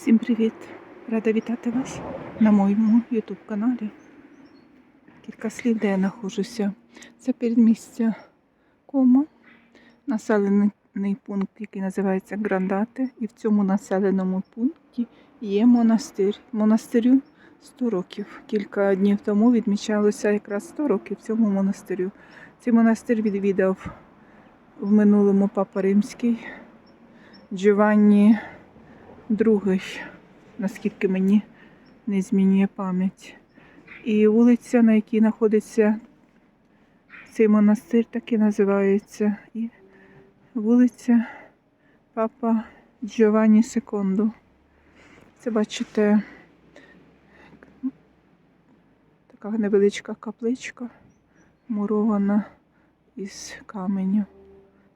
Всім привіт! Рада вітати вас на моєму YouTube каналі. Кілька слів, де я знаходжуся. Це передмістя Комо, населений пункт, який називається Грандати. І в цьому населеному пункті є монастир. Монастирю 100 років. Кілька днів тому відмічалося якраз 100 років цьому монастирю. Цей монастир відвідав в минулому Папа Римський Джованні другий, наскільки мені не змінює пам'ять. І вулиця, на якій знаходиться цей монастир, так і називається. І вулиця Папа Джованні Секунду. Це бачите така невеличка капличка, мурована із каменю,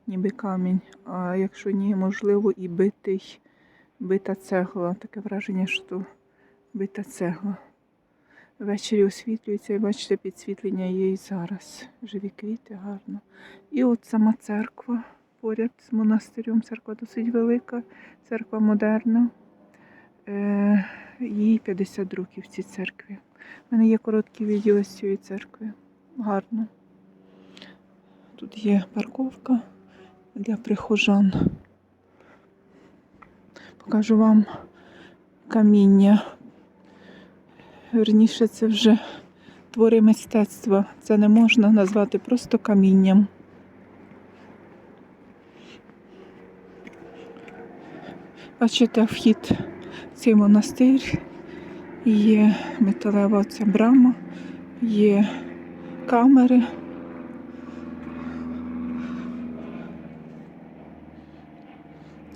ніби камінь. А якщо ні, можливо, і битий бита цегла. Таке враження, що бита цегла. Ввечері освітлюється і бачите, підсвітлення є і зараз. Живі квіти, гарно. І от сама церква поряд з монастирем. Церква досить велика, церква модерна. Е, їй 50 років в цій церкві. У мене є короткі відео з цієї церкви. Гарно. Тут є парковка для прихожан. Покажу вам каміння. Верніше, це вже твори мистецтва. Це не можна назвати просто камінням. Бачите, вхід в цей монастир. Є металева ця брама, є камери.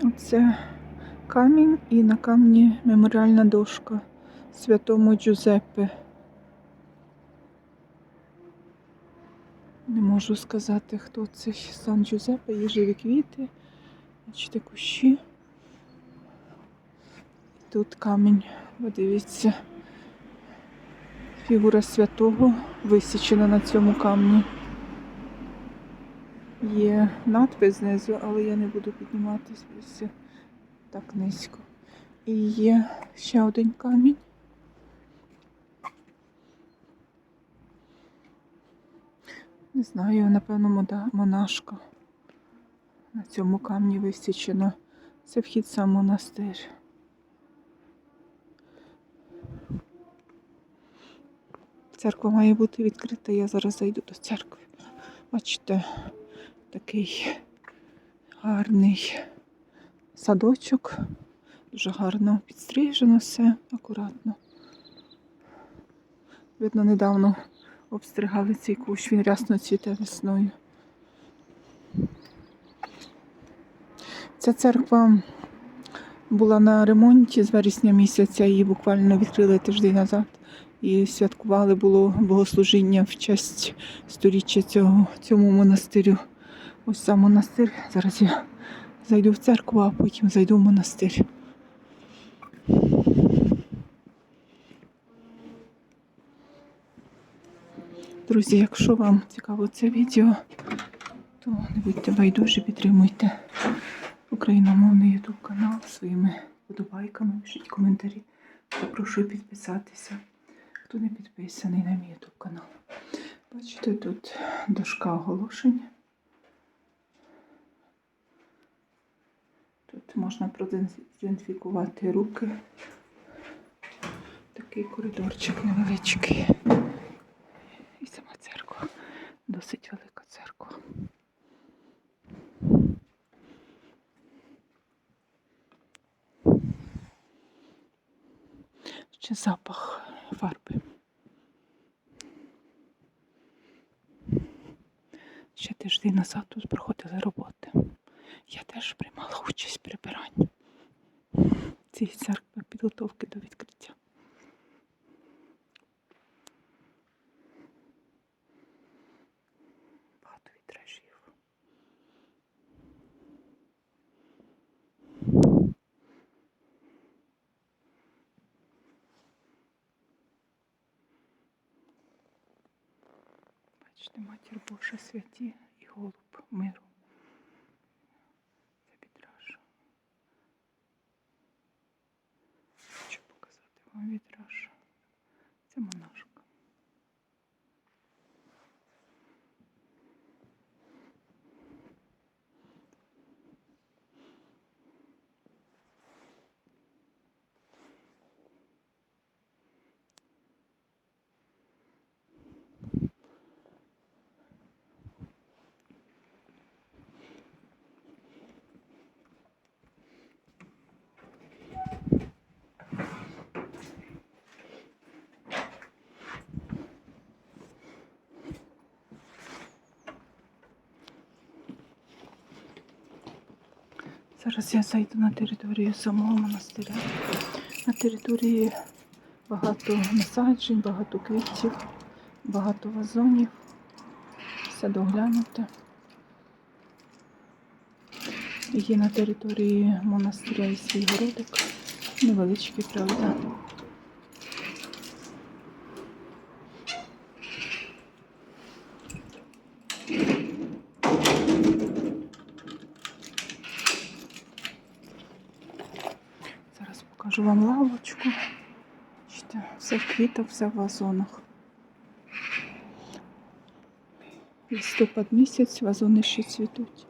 Оце камінь і на камні меморіальна дошка святому Джузеппе. Не можу сказати, хто це Сан Джузеппе, є живі квіти, бачите, кущі. І тут камінь, подивіться, фігура святого висічена на цьому камні. Є надпис знизу, але я не буду підніматися так низько. І є ще один камінь. Не знаю, напевно, монашка. На цьому камні висічено. Це вхід сам монастир. Церква має бути відкрита, я зараз зайду до церкви. Бачите, такий гарний садочок. Дуже гарно підстрижено все, акуратно. Видно, недавно обстригали цей кущ, він рясно цвіте весною. Ця церква була на ремонті з вересня місяця, її буквально відкрили тиждень назад. І святкували було богослужіння в честь сторіччя цього, цьому монастирю. Ось сам монастир. Зараз я зайду в церкву, а потім зайду в монастир. Друзі, якщо вам цікаво це відео, то не будьте байдужі, підтримуйте україномовний YouTube канал своїми подобайками, пишіть коментарі. Запрошую підписатися, хто не підписаний на мій YouTube канал. Бачите, тут дошка оголошень. Тут можна продезінфікувати руки. Такий коридорчик невеличкий. І сама церква. Досить велика церква. Ще запах фарби. Ще тиждень назад тут проходили роботи. Я теж приймала участь в прибиранні цієї церкви підготовки до відкриття. Багато вітражів. Бачите, матір Божа святі і голуб миру. metros Зараз я зайду на територію самого монастиря. На території багато насаджень, багато квітів, багато вазонів. Все доглянуте. Є на території монастиря і свій городик. Невеличкий, правда. Зараз покажу вам лавочку. Бачите, все в квітах, все в вазонах. Листопад місяць, вазони ще цвітуть.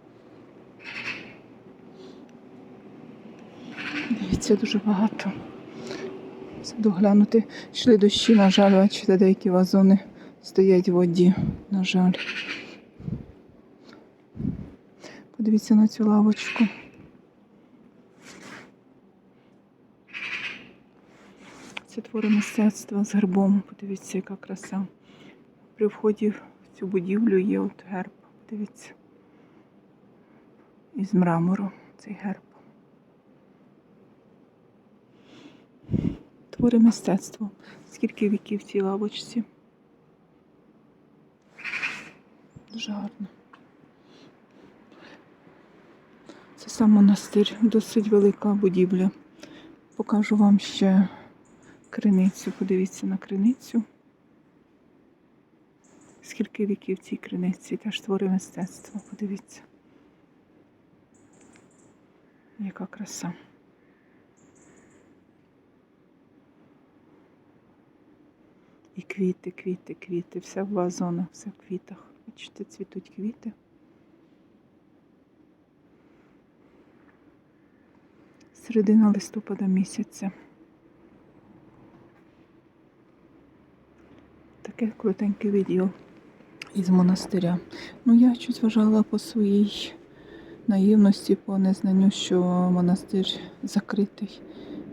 Дивіться, дуже багато. Все доглянути. Йшли дощі, на жаль, бачите, деякі вазони стоять в воді, на жаль. Подивіться на цю лавочку. Це твори мистецтва з гербом. Подивіться, яка краса. При вході в цю будівлю є от герб. Подивіться. Із мрамору цей герб. Твори мистецтва. Скільки віків в цій лавочці. Дуже гарно. Це сам монастир, досить велика будівля. Покажу вам ще криницю. Подивіться на криницю. Скільки віків цій криниці, теж твори мистецтва. Подивіться. Яка краса. І квіти, квіти, квіти. Все в вазонах, все в квітах. Бачите, цвітуть квіти. Середина листопада місяця. Таке крутеньке відео із монастиря. Ну, я щось вважала по своїй наївності, по незнанню, що монастир закритий.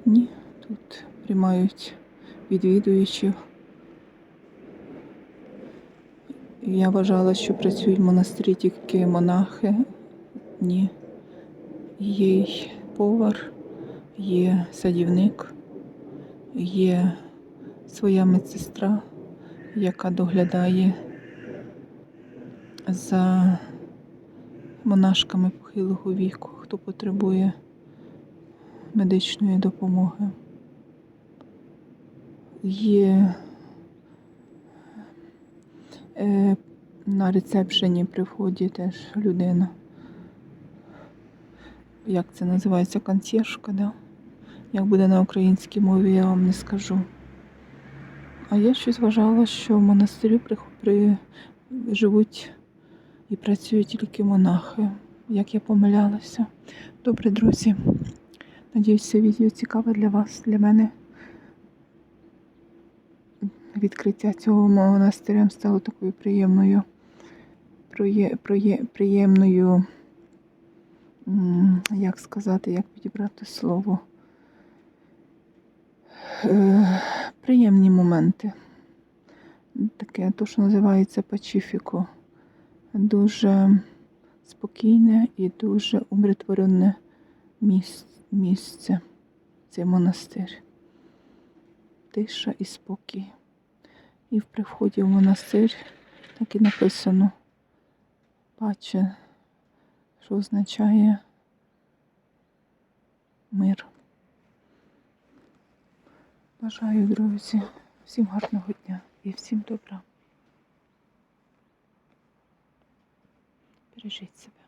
Ні, тут приймають відвідувачів. Я вважала, що працюють в монастирі тільки монахи. Ні. Є й повар, є садівник, є своя медсестра, яка доглядає за монашками похилого віку, хто потребує медичної допомоги. Є е, на рецепшені при вході теж людина. Як це називається? Консьєржка, да? Як буде на українській мові, я вам не скажу. А я щось вважала, що в монастирі при, при, живуть і працюють тільки монахи. Як я помилялася. Добре, друзі. Надіюсь, це відео цікаве для вас, для мене. Відкриття цього монастиря стало такою приємною, проє, проє, приємною, як сказати, як підібрати слово. Е, приємні моменти. Таке, то, що називається Пачіфіко. Дуже спокійне і дуже умиротворене місце. Цей монастир. Тиша і спокій. І при вході в монастир так і написано паче, що означає мир. Бажаю, друзі, всім гарного дня і всім добра. Бережіть себе.